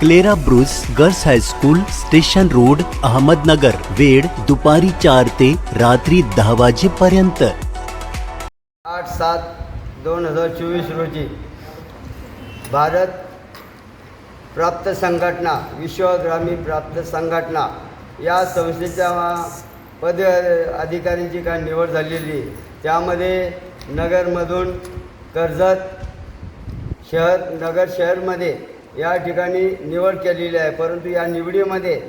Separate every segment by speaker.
Speaker 1: Clara Bruce girls high school station road Ahmednagar वेळ दुपारी चार ते रात्री दहा वाजेपर्यंत
Speaker 2: आठ सात दोन हजार चोवीस रोजी भारत प्राप्त संघटना विश्व ग्रामीण प्राप्त संघटना या संस्थेच्या पद अधिकाऱ्यांची काय निवड झालेली आहे. त्यामध्ये नगरमधून कर्जत शहर नगर शहरमध्ये या ठिकाणी निवड केलेली आहे. परंतु या निवडीमध्ये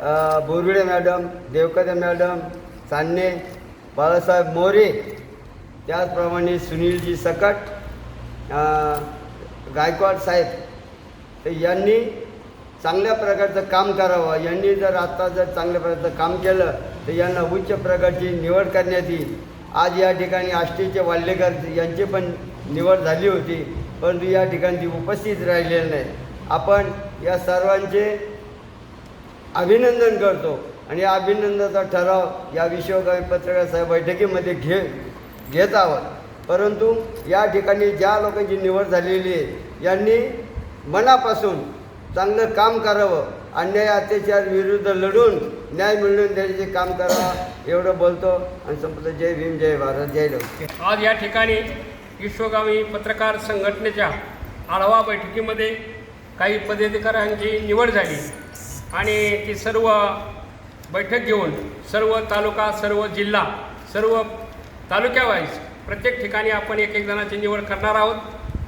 Speaker 2: अ, बोरुडे मॅडम देवकदे मॅडम सान्ने बाळासाहेब मोरे त्याचप्रमाणे सुनीलजी सकट गायकवाड साहेब तर यांनी चांगल्या प्रकारचं काम करावं. यांनी जर आत्ता जर चांगल्या प्रकारचं काम केलं तर यांना उच्च प्रकारची निवड करण्यात येईल. आज या ठिकाणी आष्टीचे वाल्लेकर यांची पण निवड झाली होती. परंतु या ठिकाणी उपस्थित राहिलेली नाही. आपण या सर्वांचे अभिनंदन करतो आणि या अभिनंदनाचा ठराव या विश्वकवी पत्रकार साहेब बैठकीमध्ये घे घेत आहोत. परंतु या ठिकाणी ज्या लोकांची निवड झालेली आहे यांनी मनापासून चांगलं काम करावं. अन्याय अत्याचार विरुद्ध लढून न्याय मिळवून देण्याचे काम करावं एवढं बोलतो. आणि संपलं. जय भीम जय भारत जय लोक.
Speaker 3: आज या ठिकाणी विश्वगामी पत्रकार संघटनेच्या आढावा बैठकीमध्ये काही पदाधिकाऱ्यांची निवड झाली आणि ती सर्व बैठक घेऊन सर्व तालुका सर्व जिल्हा सर्व तालुक्यावाईज प्रत्येक ठिकाणी आपण एक एक जणाची निवड करणार आहोत.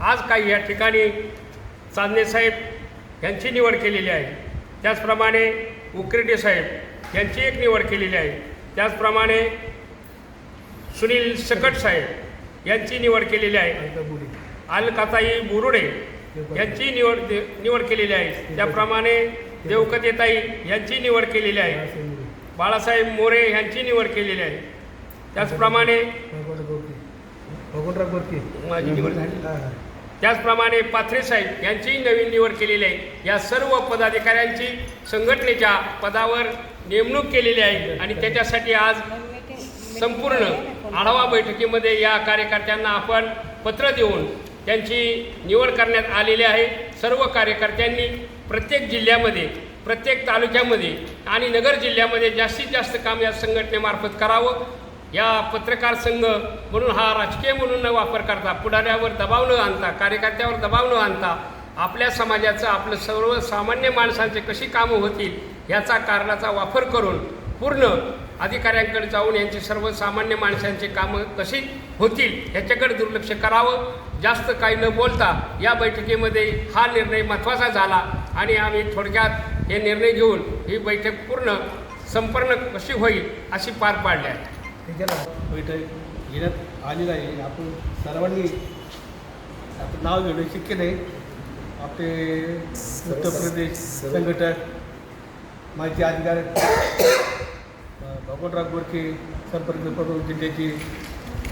Speaker 3: आज काही या ठिकाणी चांदणे साहेब यांची निवड केलेली आहे. त्याचप्रमाणे उकरेडे साहेब यांची एक निवड केलेली आहे. त्याचप्रमाणे सुनील सकट साहेब यांची निवड केलेली आहे. अलकाताई बुरुडे यांची निवड निवड केलेली आहे. त्याप्रमाणे देवकतेताई यांची निवड केलेली आहे. बाळासाहेब मोरे. यांची निवड केलेली आहे. त्याचप्रमाणे माझी निवड झाली. त्याचप्रमाणे पाथरे साहेब यांची नवीन निवड केलेली आहे. या सर्व पदाधिकाऱ्यांची संघटनेच्या पदावर नेमणूक केलेली आहे. आणि त्याच्यासाठी आज संपूर्ण आढावा बैठकीमध्ये या कार्यकर्त्यांना आपण पत्र देऊन त्यांची निवड करण्यात आलेली आहे. सर्व कार्यकर्त्यांनी प्रत्येक जिल्ह्यामध्ये प्रत्येक तालुक्यामध्ये आणि नगर जिल्ह्यामध्ये जास्तीत जास्त काम या संघटनेमार्फत करावं. या पत्रकार संघ म्हणून हा राजकीय म्हणून न वापर करता पुढाऱ्यावर दबाव न आणता कार्यकर्त्यावर दबाव न आणता आपल्या समाजाचं आपलं सर्व सामान्य माणसांचे कशी कामं होतील ह्याचा कारणाचा वापर करून पूर्ण अधिकाऱ्यांकडे जाऊन यांची सर्वसामान्य माणसांची कामं कशी होतील ह्याच्याकडे दुर्लक्ष करावं. जास्त काही न बोलता या बैठकीमध्ये हा निर्णय महत्त्वाचा झाला आणि आम्ही थोडक्यात हे निर्णय घेऊन ही बैठक पूर्ण संपन्न कशी होईल अशी पार पाडली आहे.
Speaker 4: बैठक घेण्यात आलेलं आहे. आपण सर्वांनी आपलं नाव घेणं शक्य नाही. आपले उत्तर प्रदेश संघटक माहिती अधिकारी भगवंतराव गोरखे संपर्क प्रमुख जिल्ह्याचे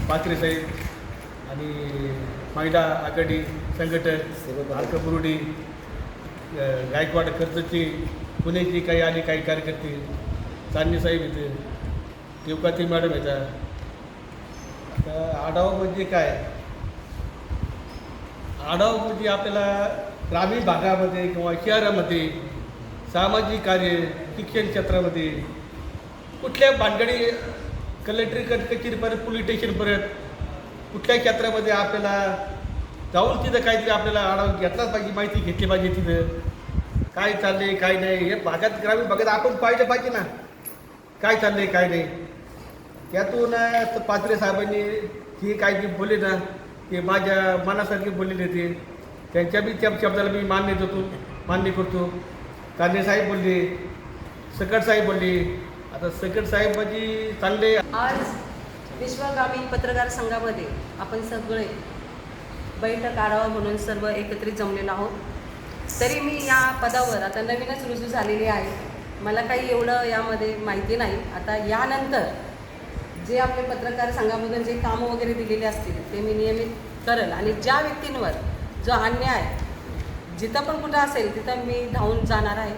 Speaker 4: पात्रे साहेब आणि महिला आघाडी संघटक आरका बुरुडी गायकवाड खर्चचे पुण्याचे काही आले काही कार्यकर्ते चांदणे साहेब इथे देवकाती मॅडम येतात आढावा म्हणजे काय? आढावा म्हणजे आपल्याला ग्रामीण भागामध्ये किंवा शहरामध्ये सामाजिक कार्य शिक्षण क्षेत्रामध्ये कुठल्या भानगडी कलेक्टरी कचेरीपर्यंत पोलीस स्टेशनपर्यंत कुठल्या क्षेत्रामध्ये आपल्याला जाऊन तिथं काहीतरी आपल्याला आढावा घेतलाच पाहिजे माहिती घेतली पाहिजे तिथं. काय चाललंय काय नाही हे भागात ग्रामीण भागात आपण पाहिलं पाहिजे ना. काय चाललंय काय नाही. त्यातून पात्रे साहेबांनी ही काय जी बोलले ना ते माझ्या मनासारखे बोललेले ते. त्यांच्या बी त्या शब्दाला मी मान्य देतो मान्य करतो. कांदे साहेब बोलले सकट साहेब बोलले आता सकट साहेब म्हणजे चांगले
Speaker 5: आज विश्वगामी पत्रकार संघामध्ये आपण सगळे बैठक आढावा म्हणून सर्व एकत्रित जमलेलो आहोत. तरी मी या पदावर आता नवीनच रुजू झालेली आहे. मला काही एवढं यामध्ये माहिती नाही. आता यानंतर जे आपले पत्रकार संघामधून जे कामं वगैरे दिलेले असतील ते मी नियमित करल. आणि ज्या व्यक्तींवर जो अन्याय जिथं पण कुठं असेल तिथं मी धावून जाणार आहे.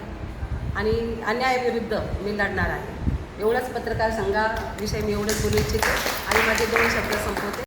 Speaker 5: आणि अन्यायाविरुद्ध मी लढणार आहे. एवढंच पत्रकार संघाविषयी मी एवढंच बोलू इच्छिते. आणि माझे दोन शब्द संपवते.